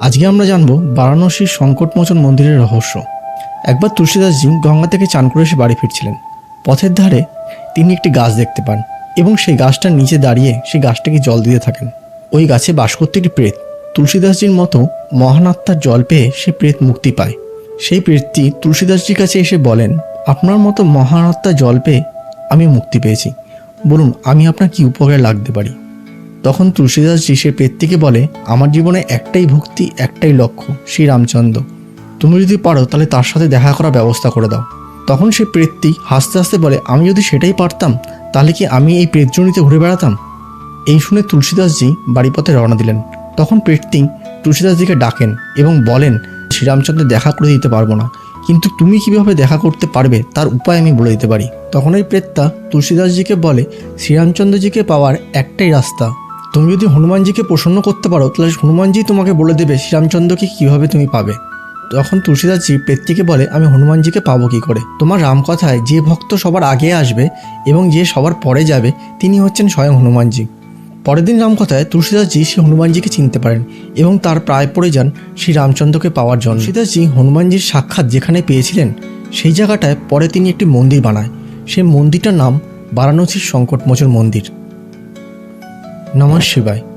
আজকে আমরা জানব বারাণসীর সংকটমোচন মন্দিরের রহস্য। একবার তুলসীদাসজি গঙ্গা থেকে চান করে এসে বাড়ি ফিরছিলেন। পথের ধারে তিনি একটি গাছ দেখতে পান এবং সেই গাছটার নিচে দাঁড়িয়ে সেই গাছটাকে জল দিতে থাকেন। ওই গাছে বাস করতে একটি প্রেত। তুলসীদাসজির মতো মহানাত্মার জল পেয়ে সে প্রেত মুক্তি পায়। সেই প্রেতটি তুলসীদাসজির কাছে এসে বলেন, আপনার মতো মহান আত্মার জল পেয়ে আমি মুক্তি পেয়েছি। বলুন, আমি আপনার কি উপকারে লাগতে পারি? তখন তুলসীদাসজি সে প্রেতটিকে বলে, আমার জীবনে একটাই ভক্তি, একটাই লক্ষ্য শ্রী রামচন্দ্র তুমি যদি পারো, তাহলে তার সাথে দেখা করার ব্যবস্থা করে দাও। তখন সে প্রেতটি হাসতে হাসতে বলে, আমি যদি সেটাই পারতাম, তাহলে কি আমি এই প্রেতজনিতে ঘুরে বেড়াতাম? এই শুনে তুলসীদাসজি বাড়িপথে রওনা দিলেন। তখন প্রেতটি তুলসীদাসজিকে ডাকেন এবং বলেন শ্রীরামচন্দ্র দেখা করে দিতে পারব না। কিন্তু তুমি কীভাবে দেখা করতে পারবে, তার উপায় আমি বলে দিতে পারি। তখন ওই প্রেতটা তুলসীদাসজিকে বলে, শ্রীরামচন্দ্রজিকে পাওয়ার একটাই রাস্তা তুমি যদি হনুমানজিকে প্রসন্ন করতে পারো, তাহলে হনুমানজি তোমাকে বলে দেবে, শ্রীরামচন্দ্রকে কীভাবে তুমি পাবে? তখন তুলসীদাসজি প্রেতটিকে বলে, আমি হনুমানজিকে পাবো কি করে? তোমার রামকথায় যে ভক্ত সবার আগে আসবে এবং যে সবার পরে যাবে, তিনি হচ্ছেন স্বয়ং হনুমানজি। পরের দিন রামকথায় তুলসীদাসজি সে হনুমানজিকে চিনতে পারেন এবং তার প্রায় পড়ে যান শ্রী রামচন্দ্রকে পাওয়ার জন্য। তুলসীদাসজি হনুমানজির সাক্ষাৎ যেখানে পেয়েছিলেন, সেই জায়গাটায় পরে তিনি একটি মন্দির বানায়। সেই মন্দিরটার নাম বারাণসীর সংকটমোচন মন্দির। নমঃ শিবায়।